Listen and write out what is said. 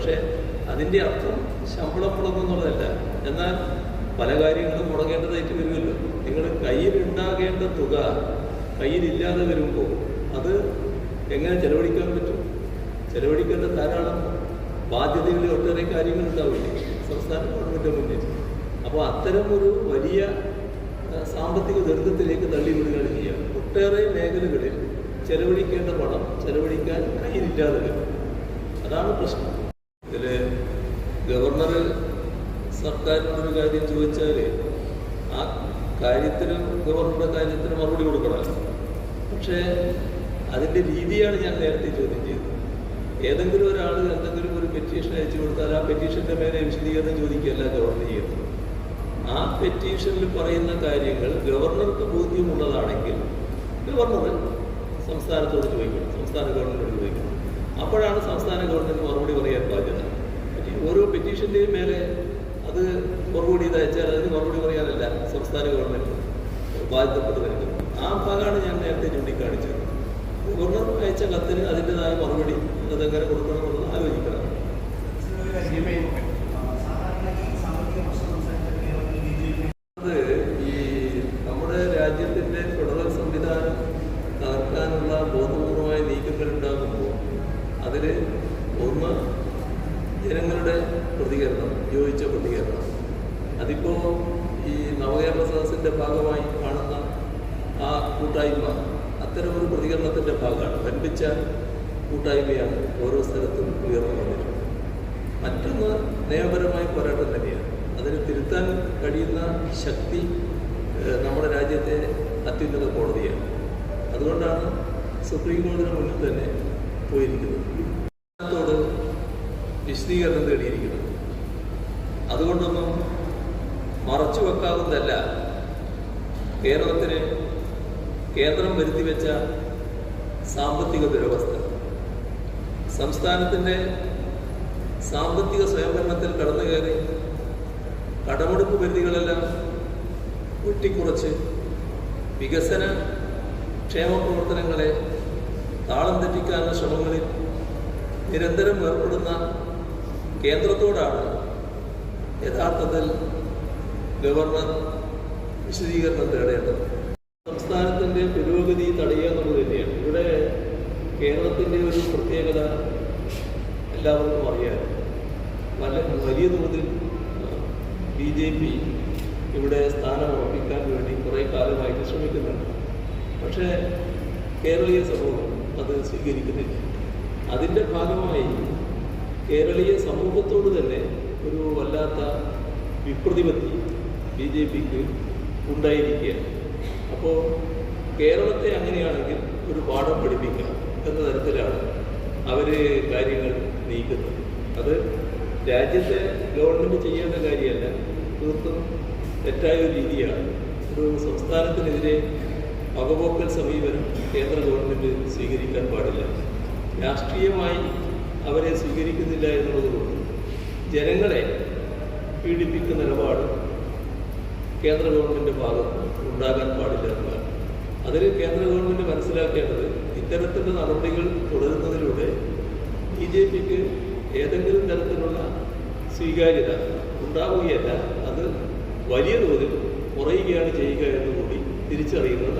പക്ഷേ അതിന്റെ അർത്ഥം ശമ്പളം മുടങ്ങുന്നുള്ളതല്ല എന്നാൽ പല കാര്യങ്ങളും മുടങ്ങേണ്ടതായിട്ട് വരുമല്ലോ നിങ്ങൾ കയ്യിലുണ്ടാകേണ്ട തുക കയ്യിലില്ലാതെ വരുമ്പോൾ അത് എങ്ങനെ ചെലവഴിക്കാൻ പറ്റും? ചെലവഴിക്കേണ്ട ധാരാളം ബാധ്യതകളിൽ ഒട്ടേറെ കാര്യങ്ങൾ ഉണ്ടാവില്ലേ സംസ്ഥാന ഗവൺമെന്റ് മുന്നിൽ. അപ്പോൾ അത്തരം ഒരു വലിയ സാമ്പത്തിക ദുരിതത്തിലേക്ക് തള്ളിവിടുകയാണ് ചെയ്യുക. ഒട്ടേറെ മേഖലകളിൽ ചെലവഴിക്കേണ്ട പണം ചെലവഴിക്കാൻ കയ്യിലില്ലാതെ വരും. അതാണ് പ്രശ്നം. ഗവർണർ സർക്കാരിനോടൊരു കാര്യം ചോദിച്ചാൽ ആ കാര്യത്തിനും ഗവർണറുടെ കാര്യത്തിന് മറുപടി കൊടുക്കണം. പക്ഷേ അതിന്റെ രീതിയാണ് ഞാൻ നേരത്തെ ചോദ്യം ചെയ്തത്. ഏതെങ്കിലും ഒരാൾ എന്തെങ്കിലും ഒരു പെറ്റീഷൻ അയച്ചു കൊടുത്താൽ ആ പെറ്റീഷന്റെ മേലെ വിശദീകരണം ചോദിക്കുകയല്ല ഗവർണർ ചെയ്യുന്നത്. ആ പെറ്റീഷനിൽ പറയുന്ന കാര്യങ്ങൾ ഗവർണർക്ക് ബോധ്യമുള്ളതാണെങ്കിൽ ഗവർണർ സംസ്ഥാനത്തോട് ചോദിക്കണം സംസ്ഥാന ഗവൺമെന്റിനോട് ചോദിക്കണം. അപ്പോഴാണ് സംസ്ഥാന ഗവൺമെന്റ് മറുപടി പറയാൻ ബാധ്യത പറ്റി ഓരോ മേലെ അത് മറുപടി ഇത് അയച്ചാൽ അതിന് മറുപടി പറയാനല്ല സംസ്ഥാന ഗവൺമെന്റ് ബാധ്യതപ്പെട്ട് വരുന്നത് ആ ഭാഗമാണ് ഞാൻ നേരത്തെ ചൂണ്ടിക്കാണിച്ചത്. ഗവർണർ അയച്ച കത്തിന് അതിന്റെതായ മറുപടി അതെങ്ങനെ കൊടുക്കണമെന്ന് ആലോചിക്കണം. അത് ഈ നമ്മുടെ അതിൽ ഒന്ന് ജനങ്ങളുടെ പ്രതികരണം യോജിച്ച പ്രതികരണം. അതിപ്പോ ഈ നവകേരള സദസ്സിന്റെ ഭാഗമായി കാണുന്ന ആ കൂട്ടായ്മ അത്തരമൊരു പ്രതികരണത്തിന്റെ ഭാഗമാണ്. വൻപിച്ച കൂട്ടായ്മയാണ് ഓരോ സ്ഥലത്തും ഉയർന്നു വന്നിരുന്നത് മറ്റൊന്ന് നിയമപരമായ പോരാട്ടം തന്നെയാണ്. അതിന് തിരുത്താൻ കഴിയുന്ന ശക്തി നമ്മുടെ രാജ്യത്തെ അത്യുന്നത കോടതിയാണ്. അതുകൊണ്ടാണ് സുപ്രീം കോടതിയുടെ മുന്നിൽ തന്നെ പോയിരിക്കുന്നത്. വിശദീകരണം തേടിയിരിക്കുന്നത്. അതുകൊണ്ടൊന്നും മറച്ചു വെക്കാവുന്നതല്ല. കേരളത്തിന് കേന്ദ്രം വരുത്തിവെച്ച സാമ്പത്തിക ദുരവസ്ഥ. സംസ്ഥാനത്തിന്റെ സാമ്പത്തിക സ്വയംഭരണത്തിൽ കടന്നു കയറി കടമെടുപ്പ് പരിധികളെല്ലാം വെട്ടിക്കുറച്ച് വികസന ക്ഷേമ പ്രവർത്തനങ്ങളെ താളം തെറ്റിക്കാനുള്ള ശ്രമങ്ങളിൽ നിരന്തരം ഏർപ്പെടുന്ന കേന്ദ്രത്തോടാണ് യഥാർത്ഥത്തിൽ ഗവർണർ വിശദീകരണം തേടേണ്ടത്. സംസ്ഥാനത്തിന്റെ പുരോഗതി തടയുക എന്നുള്ളത് തന്നെയാണ്. ഇവിടെ കേരളത്തിന്റെ ഒരു പ്രത്യേകത എല്ലാവർക്കും അറിയാം. വല്ല വലിയ തോതിൽ ബി ജെ പി ഇവിടെ സ്ഥാനം ഉറപ്പിക്കാൻ വേണ്ടി കുറേ കാലമായിട്ട് ശ്രമിക്കുന്നുണ്ട്. പക്ഷേ കേരളീയ സമൂഹം അത് സ്വീകരിക്കുന്നില്ല. അതിന്റെ ഭാഗമായി കേരളീയ സമൂഹത്തോട് തന്നെ ഒരു വല്ലാത്ത വിപ്രതിപത്തി ബി ജെ പിക്ക് ഉണ്ടായിരിക്കുകയാണ്. അപ്പോൾ കേരളത്തെ അങ്ങനെയാണെങ്കിൽ ഒരു പാഠം പഠിപ്പിക്കണം എന്ന തരത്തിലാണ് അവർ കാര്യങ്ങൾ നീക്കുന്നത്. അത് രാജ്യത്തെ ഗവൺമെന്റ് ചെയ്യേണ്ട കാര്യമല്ല തീർത്തും തെറ്റായ ഒരു രീതിയാണ്. ഒരു സംസ്ഥാനത്തിനെതിരെ പകപോക്കൽ സമീപനം കേന്ദ്ര ഗവൺമെന്റ് സ്വീകരിക്കാൻ പാടില്ല. രാഷ്ട്രീയമായി അവരെ സ്വീകരിക്കുന്നില്ല എന്നുള്ളതുകൊണ്ട് ജനങ്ങളെ പീഡിപ്പിക്കുന്ന നിലപാട് കേന്ദ്ര ഗവൺമെന്റ് ഭാഗത്ത് ഉണ്ടാകാൻ പാടില്ല എന്നതാണ് അതിൽ കേന്ദ്ര ഗവൺമെന്റ് മനസ്സിലാക്കേണ്ടത് ഇത്തരത്തിലുള്ള നടപടികൾ തുടരുന്നതിലൂടെ ബി ജെ പിക്ക് ഏതെങ്കിലും തരത്തിലുള്ള സ്വീകാര്യത ഉണ്ടാവുകയല്ല. അത് വലിയ തോതിൽ കുറയുകയാണ് ചെയ്യുക എന്നുകൂടി തിരിച്ചറിയുന്നത്